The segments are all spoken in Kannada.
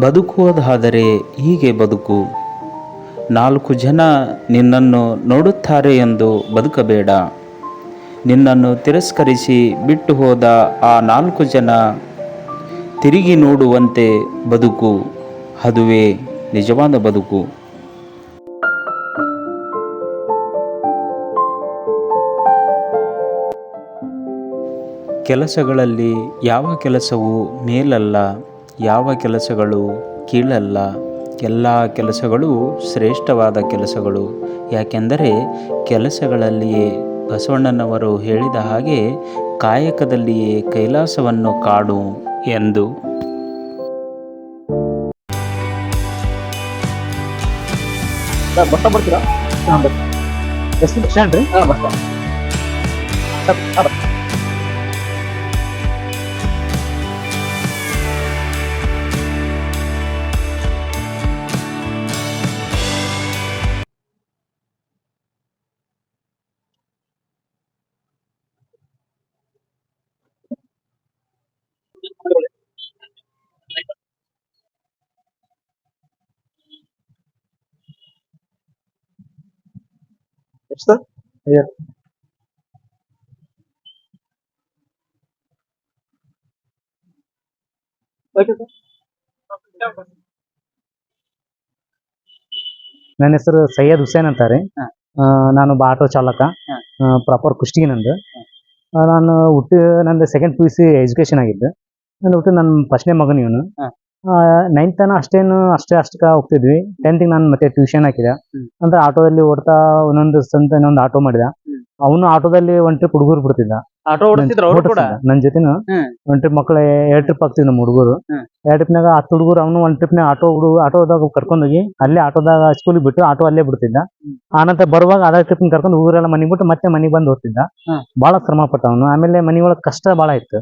ಬದುಕುವುದಾದರೆ ಹೀಗೆ ಬದುಕು. ನಾಲ್ಕು ಜನ ನಿನ್ನನ್ನು ನೋಡುತ್ತಾರೆ ಎಂದು ಬದುಕಬೇಡ. ನಿನ್ನನ್ನು ತಿರಸ್ಕರಿಸಿ ಬಿಟ್ಟು ಹೋದ ಆ ನಾಲ್ಕು ಜನ ತಿರುಗಿ ನೋಡುವಂತೆ ಬದುಕು. ಅದುವೇ ನಿಜವಾದ ಬದುಕು. ಕೆಲಸಗಳಲ್ಲಿ ಯಾವ ಕೆಲಸವೂ ಮೇಲಲ್ಲ. ಯಾವ ಕೆಲಸಗಳು? ಕೀಳಲ್ಲ. ಎಲ್ಲ ಕೆಲಸಗಳು ಶ್ರೇಷ್ಠವಾದ ಕೆಲಸಗಳು. ಯಾಕೆಂದರೆ ಕೆಲಸಗಳಲ್ಲಿಯೇ ಬಸವಣ್ಣನವರು ಹೇಳಿದ ಹಾಗೆ ಕಾಯಕದಲ್ಲಿಯೇ ಕೈಲಾಸವನ್ನು ಕಾಡು ಎಂದು. ಬರ್ತಾ ಬರ್ತೀರಾ? ಹಾಂ ಬರ್ತೀನಿ. ಎಷ್ಟು ರೀ. ಹಾಂ ಬಸ್ ಸ್ಟಾಪ್ ಸರ್ real. ನನ್ನ ಹೆಸರು ಸೈಯದ್ ಹುಸೇನ್ ಅಂತಾರೆ. ನಾನು ಒಬ್ಬ ಆಟೋ ಚಾಲಕ. ಪ್ರಾಪರ್ ಕುಷ್ಟಗಿ ನಂದು. ನಾನು ಹುಟ್ಟಿ ನಂದು second P U C education ಆಗಿದ್ದು. ನಾನು ಹುಟ್ಟಿ ನನ್ನ ಫಸ್ಟ್ನೇ ಮಗನ ಇವನು. ನೈನ್ತ್ ತನ ಅಷ್ಟೇನು ಅಷ್ಟೇ ಅಷ್ಟಕ್ಕ ಹೋಗ್ತಿದ್ವಿ. ಟೆಂತಿಗೆ ನಾನು ಮತ್ತೆ ಟ್ಯೂಷನ್ ಹಾಕಿದೆ. ಅಂದ್ರೆ ಆಟೋದಲ್ಲಿ ಓಡ್ತಾ ಒಂದೊಂದು ಸಂತ ಇನ್ನೊಂದು ಆಟೋ ಮಾಡಿದ. ಅವನು ಆಟೋದಲ್ಲಿ ಒನ್ ಟ್ರಿಪ್ ಹುಡುಗರು ಬಿಡ್ತಿದ್ದ. ಆಟೋ ಓಡಿಸ್ತಿದ್ರು ಅವ್ರು ಕೂಡ? ನನ್ನ ಜೊತೆನು. ಒನ್ ಒಂದ್ ಟ್ರಿಪ್ ಮಕ್ಳು ಎರಡ್ ಟ್ರಿಪ್ ಆಗ್ತಿದ್ ನಮ್ಮ ಹುಡುಗರು. ಎರಡ್ ಟ್ರಿಪ್ನಾಗ ಹತ್ತು ಹುಡುಗರು ಅವನು ಒಂದ್ ಟ್ರಿಪ್ನಾಗ ಆಟೋ ಹುಡುಗ ಆಟೋದಾಗ ಕರ್ಕೊಂಡೋಗಿ ಅಲ್ಲೇ ಆಟೋದಾಗ ಸ್ಕೂಲಿಗೆ ಬಿಟ್ಟು ಆಟೋ ಅಲ್ಲೇ ಬಿಡ್ತಿದ್ದ. ಆನಂತರ ಬರುವಾಗ ಅದೇ ಟ್ರಿಪ್ ಕರ್ಕೊಂಡು ಊರೆಲ್ಲ ಮನೆಗೆ ಬಿಟ್ಟು ಮತ್ತೆ ಮನೆಗೆ ಬಂದು ಹೋಗ್ತಿದ್ದ. ಹ್ಮ್. ಬಹಳ ಶ್ರಮ ಪಟ್ಟ ಅವನು. ಆಮೇಲೆ ಮನಿ ಒಳಗ್ ಕಷ್ಟ ಬಹಳ ಇತ್ತು.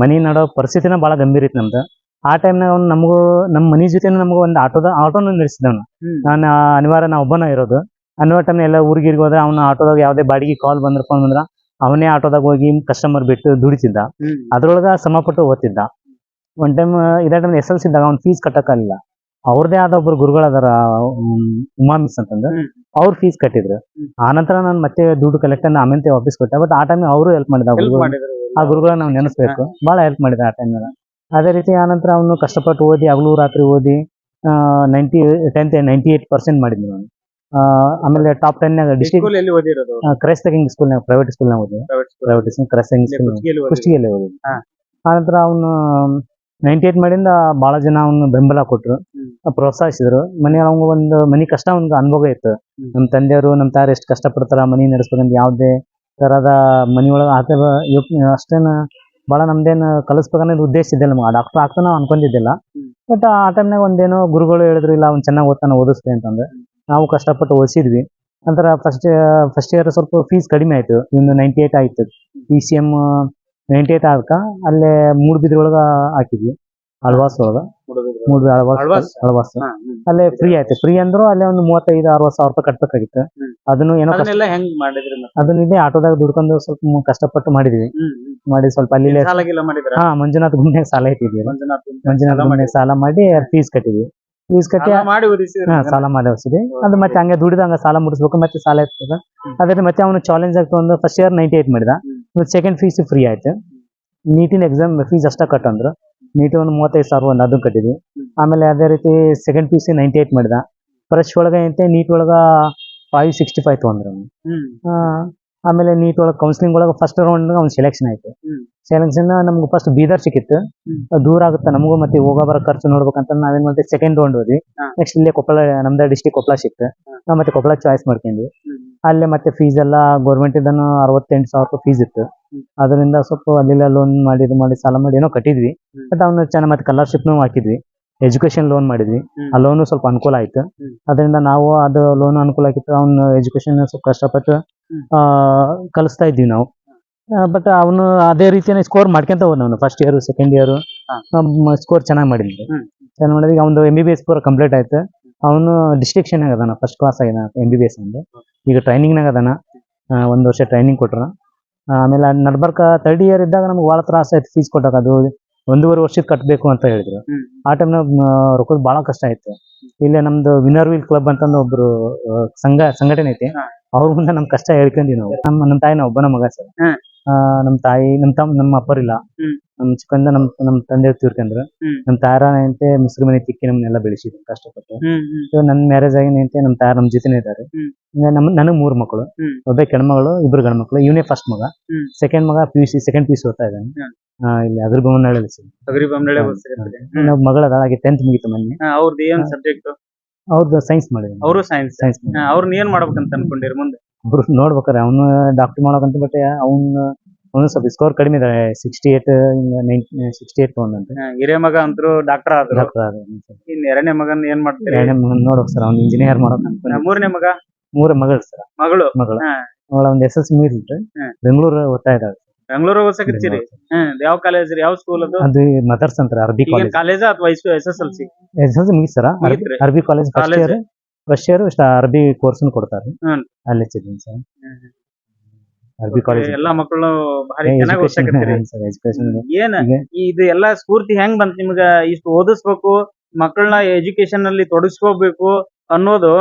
ಮನಿ ನಡೋ ಪರಿಸ್ಥಿತಿನ ಬಹಳ ಗಂಭೀರ ಇತ್ತು ನಮ್ದು. ಆ ಟೈಮ್ನಾಗ ಅವ್ನು ನಮಗೂ ನಮ್ಮ ಮನಿ ಜೊತೆ ನಮಗೂ ಒಂದು ಆಟೋದ ಆಟೋನ ನಡೆಸಿದವನು. ನಾನು ಅನಿವಾರ್ಯ ನಾ ಒಬ್ಬನ ಇರೋದು. ಅನ್ನೋ ಟೈಮ್ ಎಲ್ಲ ಊರಿಗೆ ಹೋದ್ರೆ ಅವ್ನ ಆಟೋದಾಗ ಯಾವ್ದೇ ಬಾಡಿಗೆ ಕಾಲ್ ಬಂದ್ರ ಫೋನ್ ಬಂದ್ರ ಅವನೇ ಆಟೋದಾಗ ಹೋಗಿ ಕಸ್ಟಮರ್ ಬಿಟ್ಟು ದುಡಿತಿದ್ದ. ಅದರೊಳಗ ಅದ್ರೊಳಗ ಪಟ್ಟು ಓದ್ತಿದ್ದ. ಒನ್ ಟೈಮ್ ಇದೇ ಟೈಮ್ ಎಸ್ ಎಲ್ ಸಿ ಇದ್ದಾಗ ಅವ್ನು ಫೀಸ್ ಕಟ್ಟಕ್ಕಾಗಲಿಲ್ಲ. ಅವ್ರದೇ ಆದ ಒಬ್ರು ಗುರುಗಳದಾರ ಉಮ್, ಉಮಾ ಮಿಸ್ ಅಂತಂದು ಅವ್ರ ಫೀಸ್ ಕಟ್ಟಿದ್ರು. ಆ ನಂತರ ನಾನು ಮತ್ತೆ ದುಡ್ಡು ಕಲೆಕ್ಟ್ ಆಮೇಲೆ ವಾಪಸ್ ಕೊಟ್ಟೆ. ಬಟ್ ಆ ಟೈಮ್ ಅವರು ಹೆಲ್ಪ್ ಮಾಡಿದ ಆ ಗುರುಗಳನ್ನ. ನಾವು ನೆನೆಸ್ಬೇಕು. ಬಹಳ ಹೆಲ್ಪ್ ಮಾಡಿದ ಆ ಟೈಮ್ನಾಗ ಅದೇ ರೀತಿ ಆನಂತರ ಅವನು ಕಷ್ಟಪಟ್ಟು ಓದಿ ಹಗಲು ರಾತ್ರಿ ಓದಿ ninety tenth ninety eight percent ಮಾಡಿದ್ವಿ ನಾನು ಆಮೇಲೆ ಟಾಪ್ ಟೆನ್ನಾಗ ಡಿಸ್ಟಿಕ್ ಸ್ಕೂಲ್ ಎಲ್ಲಿ ಓದಿರೋದು ಕ್ರೈಸ್ತ ಕಿಂಗ್ ಸ್ಕೂಲ್ನಾಗ ಪ್ರೈವೇಟ್ ಸ್ಕೂಲ್ನಾಗ ಓದಿ private school private school Christ King school ಕುಷ್ಟಗಿಯಲ್ಲಿ ಓದಿ. ಆನಂತರ ಅವನು ನೈಂಟಿ ಏಟ್ ಮಾಡಿಂದ ಬಹಳ ಜನ ಅವನು ಬೆಂಬಲ ಕೊಟ್ರು. ಹ್ಮ್. ಪ್ರೋತ್ಸಾಹಿಸಿದ್ರು. ಮನೆ ಅವ್ನ ಒಂದು ಮನಿ ಕಷ್ಟ ಅವ್ನಿಗೆ ಅನುಭವ ಇತ್ತು. ನಮ್ಮ ತಂದೆಯವರು ನಮ್ಮ ತಾಯಿ ಎಷ್ಟು ಕಷ್ಟಪಡ್ತಾರ ಮನಿ ನಡೆಸ್ಬೇಕಂತ ಯಾವುದೇ ತರದ ಮನೆಯೊಳಗೆ ಆತ ಅಷ್ಟೇನು ಭಾಳ ನಮ್ದೇನು ಕಲಿಸ್ಬೇಕನ್ನೋದು ಉದ್ದೇಶ ಇದ್ದಿಲ್ಲ ನಮ್ಗೆ. ಡಾಕ್ಟರ್ ಆಗ್ತಾ ನಾವು ಅನ್ಕೊಂಡಿದ್ದಿಲ್ಲ. ಬಟ್ ಆ ಟೈಮ್ನಾಗ ಒಂದೇನೋ ಗುರುಗಳು ಹೇಳಿದ್ರು ಇಲ್ಲ ಅವ್ನು ಚೆನ್ನಾಗಿ ಓದ್ತಾನೆ ಓದಿಸ್ತೆ ಅಂತಂದ್ರೆ ನಾವು ಕಷ್ಟಪಟ್ಟು ಓದಿಸಿದ್ವಿ. ನಂತರ ಫಸ್ಟ್ ಫಸ್ಟ್ ಇಯರ್ ಸ್ವಲ್ಪ ಫೀಸ್ ಕಡಿಮೆ ಆಯ್ತು. ಇನ್ನು ನೈಂಟಿ ಏಟ್ ಆಯ್ತು. P C M ninety eight ಆದಕ್ಕೆ ಅಲ್ಲೇ ಮೂಡ್ಬಿದ್ರ ಒಳಗೆ ಹಾಕಿದ್ವಿ. ಅಳ್ವಾಸ್ ಒಳಗೆ. ಹುಡುಗರು. ಮೂಡ್ಬಿ ಅಳ್ವಾಸ್. ಅಳ್ವಾಸ್? ಅಲ್ಲೇ ಫ್ರೀ ಆಯ್ತು. ಫ್ರೀ ಅಂದ್ರು ಅಲ್ಲೇ ಒಂದು ಮೂವತ್ತೈದು ಅರವತ್ತು ಸಾವಿರ ರೂಪಾಯಿ ಕಟ್ಬೇಕಾಗಿತ್ತು. ಅದನ್ನು ಏನೋ? ಅದನ್ನ ಇದೇ ಆಟೋದಾಗ ದುಡ್ಕೊಂಡು ಸ್ವಲ್ಪ ಕಷ್ಟಪಟ್ಟು ಮಾಡಿದ್ವಿ. ಮಾಡಿ ಸ್ವಲ್ಪ ಅಲ್ಲಿ ಏನ್ ಸಾಲ ಗೀಲ ಮಾಡಿದ್ರ ಹಾ ಮಂಜುನಾಥ್ ಗುಂಡೆ ಸಾಲ ಇಟ್ಟಿದ್ವಿ ಮಂಜುನಾಥ್ ಗುಂಡೆ ಸಾಲ ಮಾಡಿ ಫೀಸ್ ಕಟ್ಟಿದ್ವಿ. ಫೀಸ್ ಕಟ್ಟಿ ಸಾಲ ಮಾಡಿ ಓದಿಸಿದ್ರು ಹಾ ಸಾಲ ಮಾಡಿ ಹೊಸಿದ್ವಿ ಅದು ಮತ್ತೆ ಹಂಗೆ ದುಡಿದಂಗ ಸಾಲ ಮುಡಿಸ್ಬೇಕು ಮತ್ತೆ ಸಾಲ ಇರ್ತದ. ಅದ್ರ ಮತ್ತೆ ಅವನು ಚಾಲೆಂಜ್ ಆಗ್ತು ಒಂದು ಫಸ್ಟ್ ಇಯರ್ ನೈಂಟಿ ಏಟ್ ಮಾಡಿದ ಸೆಕೆಂಡ್ ಫೀಸ್ ಫ್ರೀ ಆಯ್ತು. ನೀಟಿನ ಎಕ್ಸಾಮ್ ಫೀಸ್ ಅಷ್ಟ ಕಟ್ಟಂದ್ರು. ನೀಟಿ ಒಂದು ಮೂವತ್ತೈದು ಸಾವಿರ ಒಂದು ಅದನ್ನು ಕಟ್ಟಿದ್ವಿ. ಆಮೇಲೆ ಅದೇ ರೀತಿ second P C ninety eight ಮಾಡಿದ. ಫ್ರೆಶ್ ಒಳಗೆ ಐತೆ ನೀಟ್ ಒಳಗ ಫೈವ್ ಸಿಕ್ಸ್ಟಿ ಫೈವ್ ತೊಗೊಂಡ್ರು ಆಮೇಲೆ ನೀಟ್ ಒಳಗೆ ಕೌನ್ಸಿಲಿಂಗ್ ಒಳಗೆ ಫಸ್ಟ್ ರೌಂಡ್ ಅವ್ನು ಸೆಲೆಕ್ಷನ್ ಆಯ್ತು. ಸೆಲೆಕ್ಷನ್ ನಮ್ಗೆ ಫಸ್ಟ್ ಬೀದರ್ ಸಿಕ್ಕಿತ್ತು. ದೂರ ಆಗುತ್ತೆ ನಮಗೂ ಮತ್ತೆ ಹೋಗೋ ಬರೋ ಖರ್ಚು ನೋಡ್ಬೇಕಂತ ನಾವೇನ್ ಮಾಡ್ತೀವಿ ಸೆಕೆಂಡ್ ರೌಂಡ್ ಹೋದ್ವಿ. ನೆಕ್ಸ್ಟ್ ಇಲ್ಲೇ ಕೊಪ್ಪಳ ನಮ್ದು ಡಿಸ್ಟಿಕ್ ಕೊಪ್ಪಳ ಸಿಕ್ತು. ನಾವು ಮತ್ತೆ ಕೊಪ್ಪಳ ಚಾಯ್ಸ್ ಮಾಡ್ಕೊಂಡ್ವಿ. ಅಲ್ಲೇ ಮತ್ತೆ ಫೀಸ್ ಎಲ್ಲ ಗೌರ್ಮೆಂಟ್ ಇದನ್ನು ಅರವತ್ತೆಂಟು ಸಾವಿರ ರೂಪಾಯಿ ಫೀಸ್ ಇತ್ತು. ಅದರಿಂದ ಸ್ವಲ್ಪ ಅಲ್ಲೆಲ್ಲ ಲೋನ್ ಮಾಡಿ ಇದು ಮಾಡಿ ಸಾಲ ಮಾಡಿ ಏನೋ ಕಟ್ಟಿದ್ವಿ. ಮತ್ತೆ ಬಟ್ ಅವನು ಚೆನ್ನಾಗಿ ಮತ್ತೆ ಸ್ಕಾಲರ್ಶಿಪ್ನು ಹಾಕಿದ್ವಿ. ಎಜುಕೇಶನ್ ಲೋನ್ ಮಾಡಿದ್ವಿ. ಆ ಲೋನು ಸ್ವಲ್ಪ ಅನುಕೂಲ ಆಯ್ತು. ಅದರಿಂದ ನಾವು ಅದು ಲೋನ್ ಅನುಕೂಲ ಆಗಿತ್ತು. ಅವ್ನ ಎಜುಕೇಶನ್ ಸ್ವಲ್ಪ ಕಷ್ಟಪಟ್ಟು ಕಲಿಸ್ತಾ ಇದ್ವಿ ನಾವು. ಬಟ್ ಅವನು ಅದೇ ರೀತಿಯೇ ಸ್ಕೋರ್ ಮಾಡ್ಕೊಂತ ಹೋದ ಅವನು first year second year. Score ಚೆನ್ನಾಗಿ ಮಾಡಿದ್ವಿ. ಚೆನ್ನಾಗಿ ಮಾಡಿದ್ವಿ ಅವನು ಎಂ ಬಿ ಬಿ ಎಸ್ ಪೂರ ಕಂಪ್ಲೀಟ್ ಆಯ್ತು. ಅವನು ಡಿಸ್ಟ್ರಿಕ್ಷನ್ ಅದಾನ ಫಸ್ಟ್ ಕ್ಲಾಸ್ ಆಗಿನ ಎಂ ಬಿ ಬಿ ಎಸ್ ಒಂದು ಈಗ ಟ್ರೈನಿಂಗ್ನಾಗ ಅದಾನ. ಒಂದ್ ವರ್ಷ ಟ್ರೈನಿಂಗ್ ಕೊಟ್ರ. ಆಮೇಲೆ ನಡ್ಬರ್ಕ ತರ್ಡ್ ಇಯರ್ ಇದ್ದಾಗ ನಮ್ಗೆ ಭಾಳ ತ್ರಾಸ ಆಯ್ತು ಫೀಸ್ ಕೊಟ್ಟಾಗ ಅದು ಒಂದೂವರೆ ವರ್ಷಕ್ಕೆ ಕಟ್ಟಬೇಕು ಅಂತ ಹೇಳಿದ್ರು. ಆ ಆ ಟೈಮ್ನಾಗ ರೊಕ್ಕದ ಭಾಳ ಕಷ್ಟ ಆಯ್ತು. ಇಲ್ಲೇ ನಮ್ದು ವಿನರ್ ವೀಲ್ ಕ್ಲಬ್ ಅಂತಂದು ಒಬ್ರು ಸಂಘ ಸಂಘಟನೆ ಐತಿ. ಅವ್ರ ಮುಂದೆ ನಮ್ ಕಷ್ಟ ಹೇಳ್ಕೊಂಡಿ ನಾವು. ನಮ್ಮ ನಮ್ ತಾಯಿ ನಾ ಒಬ್ಬನ ಮಗ ಸರ್. ನಮ್ ನಮ್ಮ ತಾಯಿ ನಮ್ಮ ತಮ್ಮ ನಮ್ಮ ಅಪ್ಪರಿಲ್ಲ ಹ್ಮ್. ನಮ್ ಚಿಕ್ಕಂದ ನಮ್ ನಮ್ ತಂದೆ ತೀರ್ಕೊಂಡ್ರು. ಹ್ಮ್. ನಮ್ ತಾಯಾರ ಅಂತೆ ಮುಸ್ರಿ ಮನೆ ತಿಕ್ಕಿ ನಮ್ನೆಲ್ಲ ಬೆಳೆಸಿದ್ರು ಕಷ್ಟಪಟ್ಟು. ಹ್ಮ್ ಹ್ಮ್. ಸೊ ನನ್ನ ಮ್ಯಾರೇಜ್ ಆಗಿ ನಿಂತೆ ನಮ್ ತಾಯಾರ ನಮ್ ಜೊತೆನೇ ಇದ್ದಾರೆ. ಹ್ಮ್. ನಮ್ಮ ನನಗೆ ಮೂರು ಮಕ್ಕಳು. ಹ್ಮ್. ಒಬ್ಬ ಕೆಣ್ಮಗಳು ಇಬ್ರು ಗಂಡು ಮಕ್ಕಳು ಇವನೇ ಫಸ್ಟ್ ಮಗ. ಹ್ಮ್. ಸೆಕೆಂಡ್ ಮಗ P U C second P U C ಓದ್ತಾ ಇದ್ದಾನೆ. ಹ್ಮ್. ಆ, ಇಲ್ಲಿ ಅದ್ರ ಬೊಮ್ಮನಹಳ್ಳಿ ಸರ್ ಬೊಮ್ಮನಳ್ಳಿ ಹಾ. ನಾವು ಮಗಳ ಟೆಂತ್ ಮುಗೀತು ಮೊನ್ನೆ. ಅವ್ರದ್ದು ಏನ್ ಸಬ್ಜೆಕ್ಟ್ ಅವ್ರದ್ದು ಸೈನ್ಸ್ ಮಾಡಿದ್ರು ಅವರು. ಸೈನ್ಸ್ ಸೈನ್ಸ್ ಅವ್ರನ್ನ ಏನ್ ಮಾಡ್ಬೇಕಂತ ಅನ್ಕೊಂಡಿರಿ ಮುಂದೆ? ಒಬ್ರು ನೋಡ್ಬೇಕಾರೆ ಅವನು ಡಾಕ್ಟರ್ ಮಾಡೋಕಂತ ಬಟ್ ಅವ್ನು ಅವನು ಸ್ವಲ್ಪ ಸ್ಕೋರ್ ಕಡಿಮೆ ಇದೆ. ಸಿಕ್ಸ್ಟಿ ಏಟ್ ಸಿಕ್ಸ್ಟಿ ಏಟ್ ತೊಗೊಂಡಂತೆ. ಹಾ, ಹಿರಿಯ ಮಗ ಅಂತರೂ ಡಾಕ್ಟರ್ ಆದ್ರು. ಡಾಕ್ಟರ್ ಇನ್ನ ಇನ್ ಎರಡನೇ ಮಗನ್ ಏನ್ ಮಾಡ್ತಾರೆ? ಎರಡನೇ ಮಗನ್ ನೋಡ್ಬೇಕು ಸರ್ ಅವ್ನು ಇಂಜಿನಿಯರ್ ಮಾಡೋಕೆ ಹಾ, ಮೂರನೇ ಮಗ? ಮೂರ ಮಗಳು ಸರ್ ಮಗಳು? ಮಗಳು. ಅವಳ ಒಂದು ಎಸ್ ಎಸ್ ಮೀರ್ ಬೆಂಗಳೂರು ಓದ್ತಾ ಇದ್ದಾಳೆ. ಬೆಂಗಳೂರು ಓದ್ಸಕತ್ತೀರಿ ಹ್ಮ್ ಯಾವ ಕಾಲೇಜ್ ರೀ? ಯಾವ ಸ್ಕೂಲ್ ಅದು? ಅದು ಮದರ್ಸ್ ಅಂತಾರೆ ಅರಬಿ ಕಾಲೇಜ್ ಕಾಲೇಜ್ ಅಥವಾ S S L C S S ಮುಗಿಸ್ sir. ಮುಗೀತ್ರಿ? ಅರಬಿ college first College? Year first year ಅರಬಿ ಕೋರ್ಸ್ ಕೊಡ್ತಾರೆ ಹ್ಮ್. ಅಲ್ಲಿ ಹಚ್ಚಿದ್ದೀನಿ ಸರ್. ಅರಬಿ ಕಾಲೇಜ್ ಎಲ್ಲಾ ಮಕ್ಕಳು ಭಾರಿ ಚೆನ್ನಾಗಿ ಓದ್ಸಕತ್ತೀರಿ. ಎಜುಕೇಶನ್ ಏನ್ ಈಗ- ಇದು ಎಲ್ಲಾ ಸ್ಫೂರ್ತಿ ಹೆಂಗ್ ಬಂತ ನಿಮ್ಗ? ಇಷ್ಟು ಓದಿಸ್ಬೇಕು ಮಕ್ಕಳನ್ನ ಎಜುಕೇಶನ್ ಅಲ್ಲಿ ತೊಡಗಿಸ್ಕೋಬೇಕು ಅನ್ನೋದು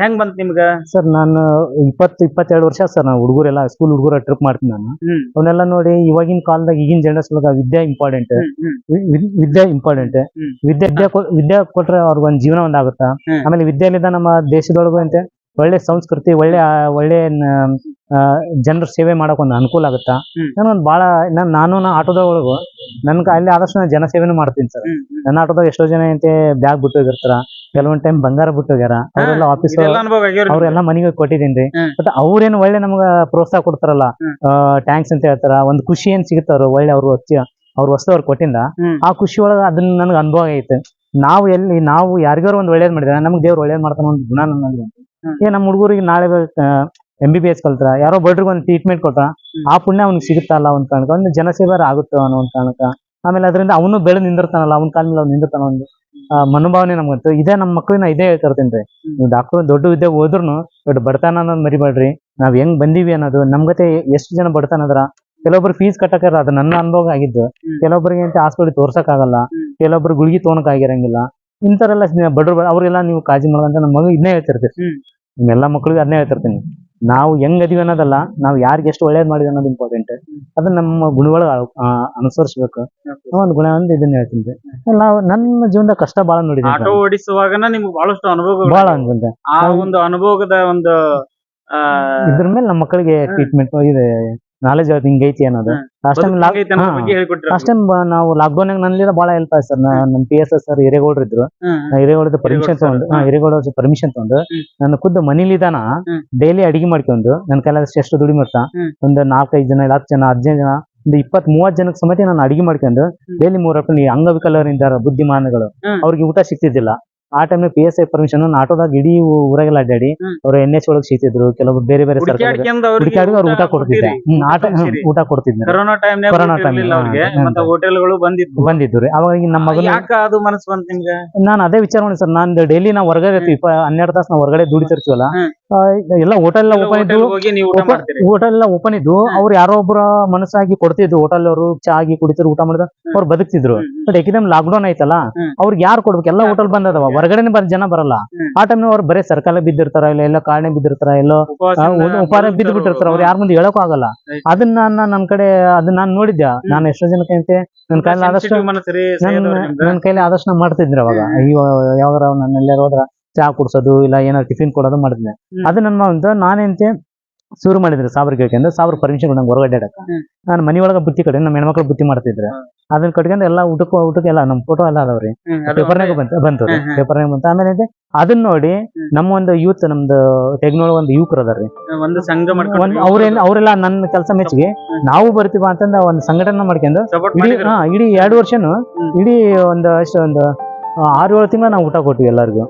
ಹೆಂಗ್ ಬಂತ್ ನಿಮ್ಗ? ಸರ್ ನಾನು ಇಪ್ಪತ್ತು ಇಪ್ಪತ್ತೆರಡು ವರ್ಷ ಸರ್ ನಾನು ಹುಡುಗರೆಲ್ಲ ಸ್ಕೂಲ್ ಹುಡುಗರ ಟ್ರಿಪ್ ಮಾಡ್ತೀನಿ ನಾನು. ಅವನ್ನೆಲ್ಲ ನೋಡಿ ಇವಾಗಿನ ಕಾಲದಾಗ ಈಗಿನ ಜನರೇಷನ್ ವಿದ್ಯೆ ಇಂಪಾರ್ಟೆಂಟ್ ವಿದ್ಯೆ ಇಂಪಾರ್ಟೆಂಟ್. ವಿದ್ಯೆ ವಿದ್ಯೆ ವಿದ್ಯೆ ಕೊಟ್ರೆ ಅವ್ರಿಗೆ ಒಂದು ಜೀವನ ಒಂದಾಗುತ್ತಾ. ಆಮೇಲೆ ವಿದ್ಯೆಲಿಂದ ನಮ್ಮ ದೇಶದೊಳಗು ಅಂತೆ ಒಳ್ಳೆ ಸಂಸ್ಕೃತಿ ಒಳ್ಳೆ ಒಳ್ಳೆ ಜನರ ಸೇವೆ ಮಾಡಕ್ ಒಂದು ಅನುಕೂಲ ಆಗುತ್ತಾ. ನಾನೊಂದು ಬಹಳ ನಾನು ಆಟೋದ ಒಳಗು ನನ್ಗೆ ಅಲ್ಲಿ ಆದಷ್ಟು ನಾನು ಜನಸೇವೆನೂ ಮಾಡ್ತೀನಿ ಸರ್. ನನ್ನ ಆಟೋದಾಗ ಎಷ್ಟೋ ಜನ ಐತೆ ಬ್ಯಾಗ್ ಬಿಟ್ಟು ಹೋಗಿರ್ತಾರ ಕೆಲವೊಂದ್ ಟೈಮ್ ಬಂಗಾರ ಬಿಟ್ಟು ಹೋಗ್ಯಾರ ಅವರೆಲ್ಲ ಆಫೀಸ್ ಅವ್ರೆಲ್ಲ ಮನೆಗೆ ಕೊಟ್ಟಿದ್ದೀನಿ. ಬಟ್ ಅವ್ರೇನು ಒಳ್ಳೆ ನಮ್ಗ ಪ್ರೋತ್ಸಾಹ ಕೊಡ್ತಾರಲ್ಲ. ಟ್ಯಾಂಕ್ಸ್ ಅಂತ ಹೇಳ್ತಾರ ಒಂದು ಖುಷಿ ಏನ್ ಸಿಗುತ್ತಾರ ಒಳ್ಳೆ ಅವ್ರು ಹೊತ್ತಿ ಅವ್ರ ವಸ್ತು ಅವ್ರು ಕೊಟ್ಟಿಂದ ಆ ಖುಷಿ ಒಳಗ ಅದನ್ನ ನನಗೆ ಅನುಭವ ಐತೆ ನಾವು ಎಲ್ಲಿ ನಾವು ಯಾರಿಗಾರು ಒಂದ್ ಒಳ್ಳೇದ್ ಮಾಡಿದ್ರೆ ನಮ್ಗೆ ದೇವ್ರು ಒಳ್ಳೇದ್ ಮಾಡ್ತಾನ ಒಂದು ಗುಣ ನನ್ನ. ಏ ನಮ್ಮ ಹುಡುಗರಿಗೆ ನಾಳೆ ಎಂ ಬಿ ಬಿ ಎಸ್ ಕಲ್ತ್ರ ಯಾರೋ ಬಡ್ರಿಗೆ ಒಂದು ಟ್ರೀಟ್ಮೆಂಟ್ ಕೊಟ್ಟ. ಆ ಪುಣ್ಯ ಅವ್ನಿಗೆ ಸಿಗುತ್ತಲ್ಲ ಒಂದ್ ಕಾರಣಕ್ಕ ಒಂದು ಜನಸೇವಾರ ಆಗುತ್ತೆ ಅನ್ನೋ ಒಂದ್ ಕಾರಣಕ್ಕ. ಆಮೇಲೆ ಅದರಿಂದ ಅವನು ಬೆಳೆ ನಿಂದಿರ್ತಾನಲ್ಲ ಅವ್ನ ಕಾಲ ಮೇಲೆ ಅವ್ನು ನಿಂದಿರ್ತಾನ ಒಂದು ಮನೋಭಾವನೆ ನಮ್ಗಂತು ಇದೇ ನಮ್ಮ ಮಕ್ಕಳನ್ನ ಇದೇ ಹೇಳ್ತಿರ್ತೀನಿ ರೀ. ನೀವು ಡಾಕ್ಟರ್ ದೊಡ್ಡ ವಿದ್ಯೆ ಹೋದ್ರು ದೊಡ್ಡ ಬಡತನ ಅನ್ನೋದು ಮರಿಬೇಡ್ರಿ. ನಾವ್ ಹೆಂಗ್ ಬಂದೀವಿ ಅನ್ನೋದು ನಮ್ ಗತೆ ಎಷ್ಟು ಜನ ಬಡತನ ಅದ್ರ. ಕೆಲವೊಬ್ರು ಫೀಸ್ ಕಟ್ಟಕ್ಕಾರ ಅದು ನನ್ನ ಅನುಭವ ಆಗಿದ್ದು. ಕೆಲವೊಬ್ಬರಿಗೆ ಅಂತ ಹಾಸ್ಪಿಟಲ್ ತೋರ್ಸಕ್ ಆಗಲ್ಲ. ಕೆಲವೊಬ್ರು ಗುಳಿಗೆ ತೋಣಕ್ ಆಗಿರಂಗಿಲ್ಲ ಇಂಥರೆಲ್ಲ ಬಡ್ರು ಅವ್ರಿಗೆಲ್ಲ ನೀವು ಕಾಜಿ ಮಾಡೋದಂತ ನಮ್ಮ ಮಗು ಇದನ್ನೇ ಹೇಳ್ತಿರ್ತೀರಿ. ನಿಮ್ಮೆಲ್ಲ ಮಕ್ಳಿಗೆ ಅದನ್ನೇ ಹೇಳ್ತಿರ್ತೀನಿ. ನಾವು ಹೆಂಗ್ ಅದೀವಿ ಅನ್ನೋದಲ್ಲ ನಾವು ಯಾರಿಗೆ ಎಷ್ಟು ಒಳ್ಳೇದ್ ಮಾಡಿದ್ವಿ ಅನ್ನೋದು ಇಂಪಾರ್ಟೆಂಟ್ ಅದನ್ನ ನಮ್ಮ ಗುಣಗಳ ಅನುಸರಿಸ್ಬೇಕು. ಒಂದು ಗುಣ ಒಂದು ಇದನ್ನ ಹೇಳ್ತೀನಿ. ನಾವು ನನ್ನ ಜೀವನದ ಕಷ್ಟ ಬಾಳ ಆಟೋ ಓಡಿಸುವಾಗ ನಿಮ್ಗೆ ಬಹಳಷ್ಟು ಅನುಭವ ಬಹಳ ಅನ್ಕೊಂಡೆ ಆ ಒಂದು ಅನುಭವದ ಒಂದು ಇದ್ರ ಮೇಲೆ ನಮ್ಮ ಮಕ್ಕಳಿಗೆ ಟ್ರೀಟ್ಮೆಂಟ್ ಇದೆ ನಾಲೆಜ್ ಹಿಂಗ್ ಹಿಂಗೈತಿ ಅನ್ನೋದು. ಲಾಸ್ಟ್ ಟೈಮ್ ಲಾಸ್ಟ್ ಟೈಮ್ ನಾವು ಲಾಕ್ಡೌನ್ ನನ್ನಿಂದ ಬಹಳ ಹೆಲ್ಪ್ ಆಯ್ತು ಸರ್ ನಮ್ಮ ಪಿ ಎಸ್ ಎಸ್ ಸರ್ ಹಿರೇಗೌಡ್ರು ಇದ್ರು ಹಿರೇಗೌಡ ಪರ್ಮಿಷನ್ ತಗೊಂಡು. ಹಿರೇಗೌಡ ಪರ್ಮಿಷನ್ ತಗೊಂಡು. ನನ್ನ ಖುದ್ದು ಮನೇಲಿದಾನ. ಡೈಲಿ ಅಡಿಗೆ ಮಾಡ್ಕೊಂಡು ನನ್ನ ಕೈಲಾದಷ್ಟು ಎಷ್ಟು ದುಡಿಮೆ ಇರ್ತಾ ಹ್ಮ್. ಒಂದು ನಾಲ್ಕೈದು ಜನ ಇಲ್ಲ ಹತ್ತು ಜನ ಹದಿನೈದು ಜನ ಒಂದು ಇಪ್ಪತ್ ಮೂವತ್ ಜನಕ್ಕೆ ಸಮೇತ ನಾನು ಅಡಿಗೆ ಮಾಡ್ಕೊಂಡು. ಡೈಲಿ ಮೂರ್ ಅಂಗವಿಕಲರಿಂದ ಬುದ್ಧಿಮಾನಗಳು. ಅವ್ರಿಗೆ ಊಟ ಸಿಗ್ತಿದ್ದಿಲ್ಲ ಆ time P S I permission ಆಟೋದಾಗ ಇಡೀ ಊರಾಗೆಲ್ಲ ಅಡ್ಡಾಡಿ ಅವ್ರ ಎನ್ ಎಚ್ ಒಳಗೆ ಸಿಗ್ತಿದ್ರು ಕೆಲವೊಬ್ಬರು ಬೇರೆ ಬೇರೆ ಸರ್ಕಾರ ಹುಡುಕಾಡಿ ಅವ್ರು ಊಟ ಕೊಡ್ತಿದ್ದೆ. ಊಟ ಕೊಡ್ತಿದ್ದೆ ಕೊರೋನಾ ಟೈಮ್ ಕೊರೋನಾ ಟೈಮ್. ಹೋಟೆಲ್ಗಳು ಬಂದಿದ್ರು ರೀ. ಅವಾಗ ನಮ್ಮ ಮಗನ ಅದು ಮನಸ್ಸು ಬಂತ ನಿಮ್ಗೆ? ನಾನು ಅದೇ ವಿಚಾರ ಮಾಡಿ ಸರ್ ನಾನು ಡೈಲಿ ನಾವು ಹೊರಗಡೆ ಇರ್ತೀವಿ ಹನ್ನೆರಡು ತಾಸು ನಾವು ಹೊರಗಡೆ ದುಡಿತಿರ್ತೀವಲ್ಲ ಎಲ್ಲ ಹೋಟೆಲ್ ಎಲ್ಲ ಓಪನ್ ಇದ್ದು ಹೋಟೆಲ್ ಎಲ್ಲ ಓಪನ್ ಇದ್ದು ಅವ್ರು ಯಾರೋ ಒಬ್ಬರ ಮನಸ್ಸಾಗಿ ಕೊಡ್ತಿದ್ರು ಹೋಟೆಲ್ ಅವರು ಚಾ ಆಗಿ ಕುಡಿತಿದ್ರು ಊಟ ಮಾಡಿದ ಅವ್ರು ಬದುಕ್ತಿದ್ರು. ಹ್ಮ್, ಹ್ಮ್. ಬಟ್ ಡೌನ್ ಲಾಕ್ಡೌನ್ ಆಯ್ತಲ್ಲ. ಅವ್ರಿಗೆ ಯಾರು ಕೊಡ್ಬೇಕು? ಎಲ್ಲ ಹೋಟೆಲ್ ಬಂದದವ. ಹೊರಗಡೆನೆ ಬರ ಜನ ಬರಲ್ಲ. ಆ ಟೈಮ್ ಅವ್ರು ಬರೀ ಸರ್ಕಲ್ ಬಿದ್ದಿರ್ತಾರ ಇಲ್ಲ ಎಲ್ಲ ಕಾರಣೆ ಬಿದ್ದಿರ್ತಾರ ಎಲ್ಲೋ ಉಪಾರ ಬಿದ್ದು ಬಿಟ್ಟಿರ್ತಾರ ಅವ್ರು ಯಾರ ಮುಂದೆ ಹೇಳಕ್ಕೂ ಆಗಲ್ಲ. ಅದನ್ನ ನಾನು ನನ್ ಕಡೆ ಅದನ್ನ ನಾನು ನೋಡಿದ್ದೆ. ನಾನು ಎಷ್ಟೋ ಜನಕ್ಕೆ ಅಂತೆ ನನ್ನ ಕೈಲಿ ಆದಷ್ಟು ನನ್ ಕೈಲಿ ಆದಷ್ಟು ನಾನು ಮಾಡ್ತಿದ್ರೆ ಅವಾಗ. ಅಯ್ಯೋ ಯಾವಾಗ ನನ್ನ ಎಲ್ಲಾರು ಹೋದ್ರ ಚಾ ಕುಡ್ಸೋದು ಇಲ್ಲ ಏನಾದ್ರು ಟಿಫಿನ್ ಕೊಡೋದು ಮಾಡಿದ್ನೆ ಅದ್ ನನ್ನ ನಾನೇಂತೆ ಶುರು ಮಾಡಿದ್ರು ಸಾವಿರ ಕೇಳ್ಕೊಂಡು ಸಾವಿರ ಪರ್ಮಿಷನ್ ನಂಗೆ ಹೊರಗಡೆ ನಾನು ಮನೆ ಒಳಗ ಬುತ್ತಿ ಕಡೆ ನಮ್ಮ ಹೆಣ್ಮಕ್ಳು ಬುತ್ತಿ ಮಾಡ್ತಿದ್ರೆ. ಅದನ್ನ ಕಟ್ಕೊಂಡು ಎಲ್ಲ ಊಟಕ್ಕೂ ಊಟಕ್ಕೆ ಎಲ್ಲ ನಮ್ಮ ಫೋಟೋ ಎಲ್ಲ ಅದಾವ್ರಿ. ಪೇಪರ್ನಾಗ ಬಂತು ಬಂತು. ಪೇಪರ್ನಾಗ ಬಂತು. ಆಮೇಲೆ ಅದನ್ನ ನೋಡಿ ನಮ್ಮ ಒಂದು ಯೂತ್ ನಮ್ದು ತೆಗ್ನೊಳಗ ಒಂದು ಯುವಕರು ಅದಾರ್ರಿ. ಮಾಡ್ಕೊಂಡು ಅವ್ರೆಲ್ಲ ಅವರೆಲ್ಲ ನನ್ನ ಕೆಲಸ ಮೆಚ್ಚಿಗೆ. ನಾವು ಬರ್ತೀವ ಅಂತಂದ ಒಂದು ಸಂಘಟನೆ ಮಾಡ್ಕೊಂಡು ಇಡೀ ಹಾ ಇಡೀ ಎರಡು ವರ್ಷನು ಇಡೀ ಒಂದು ಅಷ್ಟೊಂದು ಒಂದು ಆರು ಏಳು ತಿಂಗಳ ನಾವು ಊಟ ಕೊಟ್ಟಿವಿ ಎಲ್ಲರಿಗೂ.